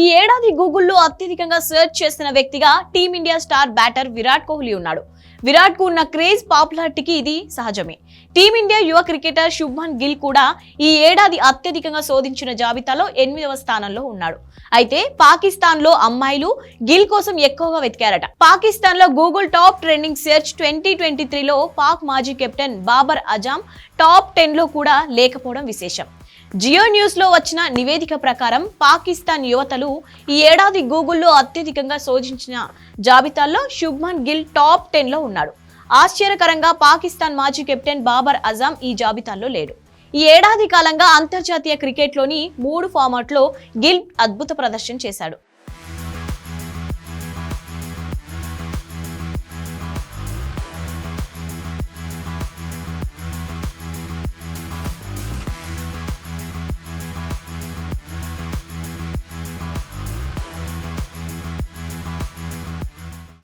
ఈ ఏడాది గూగుల్లో అత్యధికంగా సెర్చ్ చేసిన వ్యక్తిగా team India star batter Virat Kohli ఉన్నాడు. విరాట్కు ఉన్న క్రేజ్ పాపులారిటీకి ఇది సహజమే. టీమిండియా యువ క్రికెటర్ శుభ్మన్ గిల్ కూడా ఈ ఏడాది అత్యధికంగా శోధించిన జాబితాలో ఎనిమిదవ స్థానంలో ఉన్నాడు. అయితే పాకిస్తాన్లో అమ్మాయిలు గిల్ కోసం ఎక్కువగా వెతికారట. పాకిస్తాన్లో Google top trending search twenty twenty త్రీలో పాక్ మాజీ కెప్టెన్ బాబర్ అజామ్ టాప్ టెన్లో కూడా లేకపోవడం విశేషం. జియో న్యూస్లో వచ్చిన నివేదిక ప్రకారం పాకిస్తాన్ యువతలు ఈ ఏడాది గూగుల్లో అత్యధికంగా శోధించిన జాబితాల్లో శుభ్మన్ గిల్ టాప్ టెన్లో ఉన్నాడు. ఆశ్చర్యకరంగా పాకిస్తాన్ మాజీ కెప్టెన్ బాబర్ అజామ్ ఈ జాబితాలో లేడు. ఈ ఏడాది కాలంగా అంతర్జాతీయ క్రికెట్లోని మూడు ఫార్మాట్లో గిల్ అద్భుత ప్రదర్శన చేశాడు.